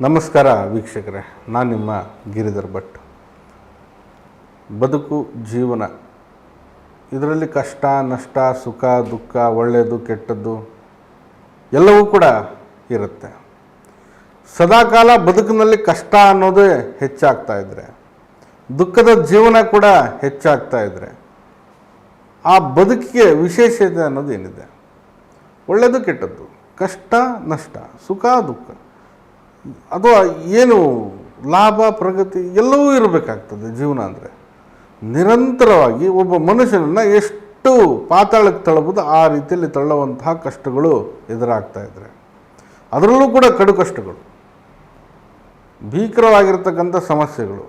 ನಮಸ್ಕಾರ ವೀಕ್ಷಕರೇ, ನಾನು ನಿಮ್ಮ ಗಿರಿಧರ್ ಭಟ್. ಬದುಕು, ಜೀವನ, ಇದರಲ್ಲಿ ಕಷ್ಟ, ನಷ್ಟ, ಸುಖ, ದುಃಖ, ಒಳ್ಳೆಯದು, ಕೆಟ್ಟದ್ದು, ಎಲ್ಲವೂ ಕೂಡ ಇರುತ್ತೆ. ಸದಾಕಾಲ ಬದುಕಿನಲ್ಲಿ ಕಷ್ಟ ಅನ್ನೋದೇ ಹೆಚ್ಚಾಗ್ತಾ ಇದ್ರೆ, ದುಃಖದ ಜೀವನ ಕೂಡ ಹೆಚ್ಚಾಗ್ತಾ ಇದ್ರೆ, ಆ ಬದುಕಿಗೆ ವಿಶೇಷತೆ ಅನ್ನೋದು ಏನಿದೆ? ಒಳ್ಳೆಯದು, ಕೆಟ್ಟದ್ದು, ಕಷ್ಟ, ನಷ್ಟ, ಸುಖ, ದುಃಖ. ಅಥವಾ ಏನು ಲಾಭ, ಪ್ರಗತಿ ಎಲ್ಲವೂ ಇರಬೇಕಾಗ್ತದೆ ಜೀವನ ಅಂದರೆ. ನಿರಂತರವಾಗಿ ಒಬ್ಬ ಮನುಷ್ಯನನ್ನು ಎಷ್ಟು ಪಾತಾಳಕ್ಕೆ ತಳ್ಳಬಹುದು ಆ ರೀತಿಯಲ್ಲಿ ತಳ್ಳುವಂತಹ ಕಷ್ಟಗಳು ಎದುರಾಗ್ತಾ ಇದ್ದರೆ ಅದರಲ್ಲೂ ಕೂಡ ಕಡು ಕಷ್ಟಗಳು. ಭೀಕರವಾಗಿರ್ತಕ್ಕಂಥ ಸಮಸ್ಯೆಗಳು,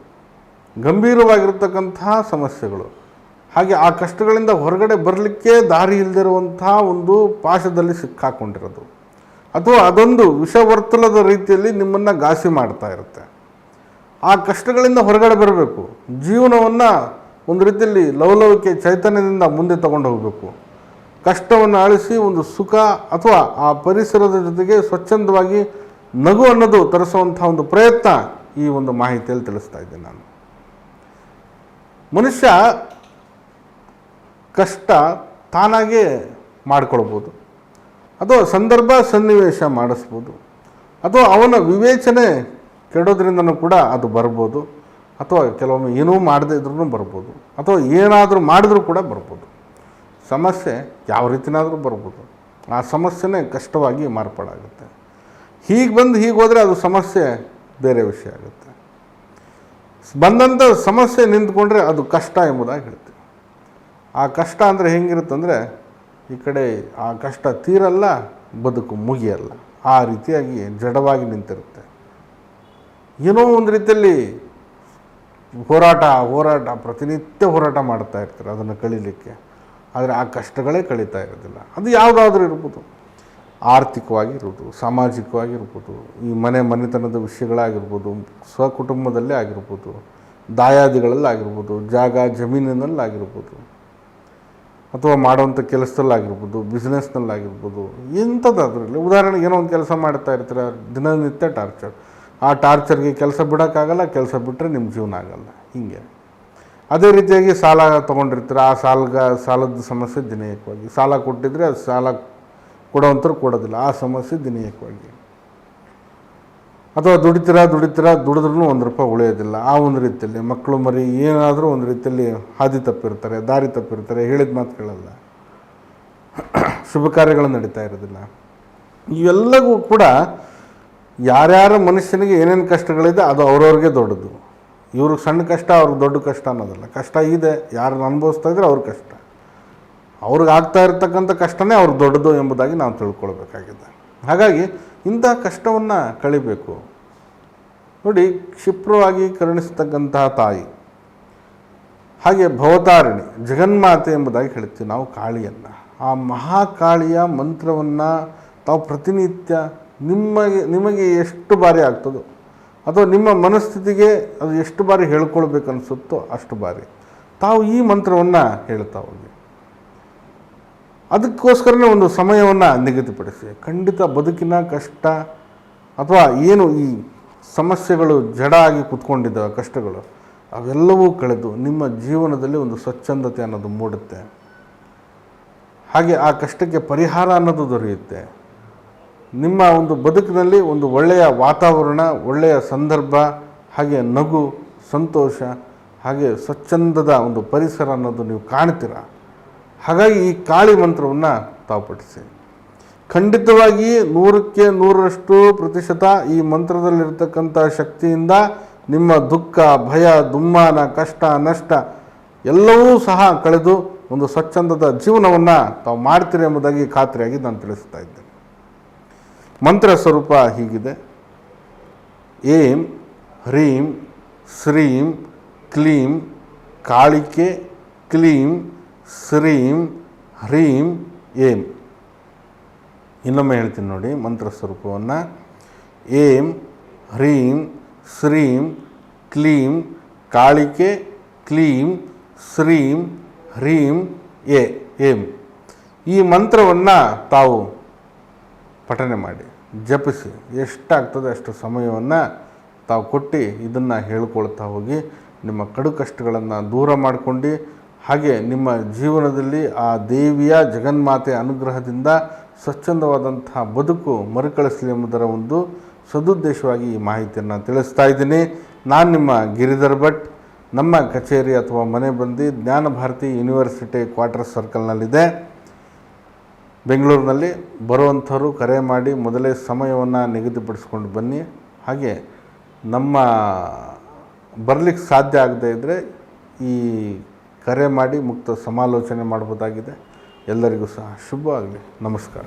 ಗಂಭೀರವಾಗಿರ್ತಕ್ಕಂತಹ ಸಮಸ್ಯೆಗಳು. ಹಾಗೆ ಆ ಕಷ್ಟಗಳಿಂದ ಹೊರಗಡೆ ಬರಲಿಕ್ಕೆ ದಾರಿ ಇಲ್ಲದಿರುವಂತಹ ಒಂದು ಪಾಶದಲ್ಲಿ ಸಿಕ್ಕಾಕೊಂಡಿರೋದು. ಅಥವಾ ಅದೊಂದು ವಿಷವರ್ತುಲದ ರೀತಿಯಲ್ಲಿ ನಿಮ್ಮನ್ನು ಘಾಸಿ ಮಾಡ್ತಾ ಇರುತ್ತೆ. ಆ ಕಷ್ಟಗಳಿಂದ ಹೊರಗಡೆ ಬರಬೇಕು. ಜೀವನವನ್ನು ಒಂದು ರೀತಿಯಲ್ಲಿ ಲವಲವಿಕೆ ಚೈತನ್ಯದಿಂದ ಮುಂದೆ ತಗೊಂಡು ಹೋಗಬೇಕು. ಕಷ್ಟವನ್ನು ಅಳಿಸಿ ಒಂದು ಸುಖ ಅಥವಾ ಆ ಪರಿಸರದ ಜೊತೆಗೆ ಸ್ವಚ್ಛಂದವಾಗಿ ನಗು ಅನ್ನೋದು ತರಿಸುವಂಥ ಒಂದು ಪ್ರಯತ್ನ ಈ ಒಂದು ಮಾಹಿತಿಯಲ್ಲಿ ತಿಳಿಸ್ತಾ ಇದ್ದೀನಿ ನಾನು. ಮನುಷ್ಯ ಕಷ್ಟ ತಾನಾಗೇ ಮಾಡ್ಕೊಳ್ಬೋದು. ಅಥವಾ ಸಂದರ್ಭ ಸನ್ನಿವೇಶ ಮಾಡಿಸ್ಬೋದು. ಅಥವಾ ಅವನ ವಿವೇಚನೆ ಕೆಡೋದ್ರಿಂದನೂ ಕೂಡ ಅದು ಬರ್ಬೋದು. ಅಥವಾ ಕೆಲವೊಮ್ಮೆ ಏನೂ ಮಾಡದೇ ಇದ್ರೂ ಬರ್ಬೋದು. ಅಥವಾ ಏನಾದರೂ ಮಾಡಿದ್ರೂ ಕೂಡ ಬರ್ಬೋದು. ಸಮಸ್ಯೆ ಯಾವ ರೀತಿನಾದರೂ ಬರ್ಬೋದು. ಆ ಸಮಸ್ಯೆನೇ ಕಷ್ಟವಾಗಿ ಮಾರ್ಪಾಡಾಗುತ್ತೆ. ಹೀಗೆ ಬಂದು ಹೀಗೆ ಹೋದರೆ ಅದು ಸಮಸ್ಯೆ ಬೇರೆ ವಿಷಯ ಆಗುತ್ತೆ. ಬಂದಂಥ ಸಮಸ್ಯೆ ನಿಂತ್ಕೊಂಡ್ರೆ ಅದು ಕಷ್ಟ ಎಂಬುದಾಗಿ ಹೇಳ್ತೀವಿ. ಆ ಕಷ್ಟ ಅಂದರೆ ಹೆಂಗಿರುತ್ತಂದರೆ ಈ ಕಡೆ ಆ ಕಷ್ಟ ತೀರಲ್ಲ, ಬದುಕು ಮುಗಿಯಲ್ಲ. ಆ ರೀತಿಯಾಗಿ ಜಡವಾಗಿ ನಿಂತಿರುತ್ತೆ. ಏನೋ ಒಂದು ರೀತಿಯಲ್ಲಿ ಹೋರಾಟ ಹೋರಾಟ, ಪ್ರತಿನಿತ್ಯ ಹೋರಾಟ ಮಾಡ್ತಾ ಇರ್ತಾರೆ ಅದನ್ನು ಕಳೀಲಿಕ್ಕೆ. ಆದರೆ ಆ ಕಷ್ಟಗಳೇ ಕಳೀತಾ ಇರೋದಿಲ್ಲ. ಅದು ಯಾವುದಾದ್ರೂ ಇರ್ಬೋದು. ಆರ್ಥಿಕವಾಗಿರ್ಬೋದು ಸಾಮಾಜಿಕವಾಗಿರ್ಬೋದು ಈ ಮನೆ ಮನೆತನದ ವಿಷಯಗಳಾಗಿರ್ಬೋದು, ಸ್ವಕುಟುಂಬದಲ್ಲೇ ಆಗಿರ್ಬೋದು, ದಾಯಾದಿಗಳಲ್ಲಾಗಿರ್ಬೋದು, ಜಾಗ ಜಮೀನಿನಲ್ಲಾಗಿರ್ಬೋದು. ಅಥವಾ ಮಾಡುವಂಥ ಕೆಲಸದಲ್ಲಾಗಿರ್ಬೋದು ಬಿಸ್ನೆಸ್ನಲ್ಲಾಗಿರ್ಬೋದು ಇಂಥದ್ದಾದ್ರಲ್ಲಿ ಉದಾಹರಣೆಗೆ ಏನೋ ಒಂದು ಕೆಲಸ ಮಾಡ್ತಾ ಇರ್ತೀರ, ದಿನನಿತ್ಯ ಟಾರ್ಚರ್ ಆ ಟಾರ್ಚರ್ಗೆ ಕೆಲಸ ಬಿಡೋಕ್ಕಾಗಲ್ಲ, ಕೆಲಸ ಬಿಟ್ಟರೆ ನಿಮ್ಮ ಜೀವನ ಆಗಲ್ಲ. ಹೀಗೆ. ಅದೇ ರೀತಿಯಾಗಿ ಸಾಲ ತೊಗೊಂಡಿರ್ತೀರ, ಆ ಸಾಲಗ, ಸಾಲದ ಸಮಸ್ಯೆ ದಿನಯಕವಾಗಿ ಸಾಲ ಕೊಟ್ಟಿದ್ರೆ ಅದು ಸಾಲ ಕೊಡೋವಂಥರು ಕೊಡೋದಿಲ್ಲ, ಆ ಸಮಸ್ಯೆ ದಿನಯಕವಾಗಿ ಅಥವಾ ದುಡಿತೀರ ದುಡಿತೀರ, ದುಡಿದ್ರೂ ಒಂದು ರೂಪಾಯಿ ಉಳಿಯೋದಿಲ್ಲ. ಆ ಒಂದು ರೀತಿಯಲ್ಲಿ ಮಕ್ಕಳು ಮರಿ ಏನಾದರೂ ಒಂದು ರೀತಿಯಲ್ಲಿ ಹಾದಿ ತಪ್ಪಿರ್ತಾರೆ, ದಾರಿ ತಪ್ಪಿರ್ತಾರೆ, ಹೇಳಿದ ಮಾತು ಕೇಳಲ್ಲ. ಶುಭ ಕಾರ್ಯಗಳು ನಡೀತಾ ಇರೋದಿಲ್ಲ. ಇವೆಲ್ಲವೂ ಕೂಡ ಯಾರ್ಯಾರ ಮನುಷ್ಯನಿಗೆ ಏನೇನು ಕಷ್ಟಗಳಿದೆ ಅದು ಅವ್ರವ್ರಿಗೆ ದೊಡ್ಡದು. ಇವ್ರಿಗೆ ಸಣ್ಣ ಕಷ್ಟ, ಅವ್ರಿಗೆ ದೊಡ್ಡ ಕಷ್ಟ ಅನ್ನೋದಲ್ಲ. ಕಷ್ಟ ಇದೆ, ಯಾರನ್ನ ಅನುಭವಿಸ್ತಾ ಇದ್ರೆ ಅವ್ರ ಕಷ್ಟ. ಅವ್ರಿಗೆ ಆಗ್ತಾ ಇರತಕ್ಕಂಥ ಕಷ್ಟನೇ ಅವ್ರಿಗೆ ದೊಡ್ಡದು ಎಂಬುದಾಗಿ ನಾವು ತಿಳ್ಕೊಳ್ಬೇಕಾಗಿದೆ. ಹಾಗಾಗಿ ಇಂಥ ಕಷ್ಟವನ್ನು ಕಳಿಬೇಕು. ನೋಡಿ, ಕ್ಷಿಪ್ರವಾಗಿ ಕರುಣಿಸ್ತಕ್ಕಂತಹ ತಾಯಿ. ಹಾಗೆ ಭವತಾರಿಣಿ, ಜಗನ್ಮಾತೆ ಎಂಬುದಾಗಿ ಹೇಳ್ತೀವಿ ನಾವು ಕಾಳಿಯನ್ನು. ಆ ಮಹಾಕಾಳಿಯ ಮಂತ್ರವನ್ನು ತಾವು ಪ್ರತಿನಿತ್ಯ ನಿಮಗೆ ನಿಮಗೆ ಎಷ್ಟು ಬಾರಿ ಆಗ್ತದೋ, ಅಥವಾ ನಿಮ್ಮ ಮನಸ್ಥಿತಿಗೆ ಅದು ಎಷ್ಟು ಬಾರಿ ಹೇಳ್ಕೊಳ್ಬೇಕನ್ನಿಸುತ್ತೋ ಅಷ್ಟು ಬಾರಿ ತಾವು ಈ ಮಂತ್ರವನ್ನು ಹೇಳ್ತಾ ಹೋಗಿ. ಅದಕ್ಕೋಸ್ಕರನೇ ಒಂದು ಸಮಯವನ್ನು ನಿಗದಿಪಡಿಸಿ. ಖಂಡಿತ ಬದುಕಿನ ಕಷ್ಟ ಅಥವಾ ಏನು ಈ ಸಮಸ್ಯೆಗಳು ಜಡ ಆಗಿ ಕೂತ್ಕೊಂಡಿದ್ದಾವೆ, ಕಷ್ಟಗಳು, ಅವೆಲ್ಲವೂ ಕಳೆದು ನಿಮ್ಮ ಜೀವನದಲ್ಲಿ ಒಂದು ಸ್ವಚ್ಛಂದತೆ ಅನ್ನೋದು ಮೂಡುತ್ತೆ. ಹಾಗೆ ಆ ಕಷ್ಟಕ್ಕೆ ಪರಿಹಾರ ಅನ್ನೋದು ದೊರೆಯುತ್ತೆ. ನಿಮ್ಮ ಒಂದು ಬದುಕಿನಲ್ಲಿ ಒಂದು ಒಳ್ಳೆಯ ವಾತಾವರಣ, ಒಳ್ಳೆಯ ಸಂದರ್ಭ, ಹಾಗೆ ನಗು, ಸಂತೋಷ, ಹಾಗೆ ಸ್ವಚ್ಛಂದದ ಒಂದು ಪರಿಸರ ಅನ್ನೋದು ನೀವು ಕಾಣ್ತೀರ? ಹಾಗಾಗಿ ಈ ಕಾಳಿ ಮಂತ್ರವನ್ನು ತಾವು ಪಠಿಸಿ ಖಂಡಿತವಾಗಿ ನೂರಕ್ಕೆ ನೂರರಷ್ಟು ಪ್ರತಿಶತ ಈ ಮಂತ್ರದಲ್ಲಿರ್ತಕ್ಕಂಥ ಶಕ್ತಿಯಿಂದ ನಿಮ್ಮ ದುಃಖ, ಭಯ, ದುಮ್ಮಾನ, ಕಷ್ಟ, ನಷ್ಟ ಎಲ್ಲವೂ ಸಹ ಕಳೆದು ಒಂದು ಸ್ವಚ್ಛಂದದ ಜೀವನವನ್ನು ತಾವು ಮಾಡ್ತೀರಿ ಎಂಬುದಾಗಿ ಖಾತ್ರಿಯಾಗಿ ನಾನು ತಿಳಿಸ್ತಾ ಇದ್ದೇನೆ. ಮಂತ್ರ ಸ್ವರೂಪ ಹೀಗಿದೆ. ಏಂ, ಹ್ರೀಂ, ಶ್ರೀಂ, ಕ್ಲೀಂ, ಕಾಳಿಕೆ, ಕ್ಲೀಂ ಶ್ರೀಂ ಹ್ರೀಂ ಏಂ. ಇನ್ನೊಮ್ಮೆ ಹೇಳ್ತೀನಿ ನೋಡಿ ಮಂತ್ರ ಸ್ವರೂಪವನ್ನು. ಏಂ ಹ್ರೀಂ ಶ್ರೀಂ ಕ್ಲೀಂ ಕಾಳಿಕೆ ಕ್ಲೀಂ ಶ್ರೀಂ ಹ್ರೀಂ ಎ ಏಂ. ಈ ಮಂತ್ರವನ್ನು ತಾವು ಪಠನೆ ಮಾಡಿ, ಜಪಿಸಿ, ಎಷ್ಟಾಗ್ತದೆ ಅಷ್ಟು ಸಮಯವನ್ನು ತಾವು ಕೊಟ್ಟು ಇದನ್ನು ಹೇಳ್ಕೊಳ್ತಾ ಹೋಗಿ ನಿಮ್ಮ ಕಡು ಕಷ್ಟಗಳನ್ನು ದೂರ ಮಾಡಿಕೊಂಡು ಹಾಗೆ ನಿಮ್ಮ ಜೀವನದಲ್ಲಿ ಆ ದೇವಿಯ ಜಗನ್ಮಾತೆ ಅನುಗ್ರಹದಿಂದ ಸ್ವಚ್ಛಂದವಾದಂತಹ ಬದುಕು ಮರುಕಳಿಸಲಿ ಎಂಬುದರ ಒಂದು ಸದುದ್ದೇಶವಾಗಿ ಈ ಮಾಹಿತಿಯನ್ನು ತಿಳಿಸ್ತಾ ಇದ್ದೀನಿ. ನಾನು ನಿಮ್ಮ ಗಿರಿಧರ್ ಭಟ್. ನಮ್ಮ ಕಚೇರಿ ಅಥವಾ ಮನೆ ಬಂದು ಜ್ಞಾನ ಭಾರತಿ ಯೂನಿವರ್ಸಿಟಿ ಕ್ವಾರ್ಟರ್ ಸರ್ಕಲ್ನಲ್ಲಿದೆ. ಬೆಂಗಳೂರಿನಲ್ಲಿ ಬರುವಂಥವರು ಕರೆ ಮಾಡಿ ಮೊದಲೇ ಸಮಯವನ್ನು ನಿಗದಿಪಡಿಸ್ಕೊಂಡು ಬನ್ನಿ. ಹಾಗೆ ನಮ್ಮ ಬರಲಿಕ್ಕೆ ಸಾಧ್ಯ ಆಗದೇ ಇದ್ದರೆ ಈ ಕರೆ ಮಾಡಿ ಮುಕ್ತ ಸಮಾಲೋಚನೆ ಮಾಡ್ಬೋದಾಗಿದೆ. ಎಲ್ಲರಿಗೂ ಸಹ ಶುಭ ನಮಸ್ಕಾರ.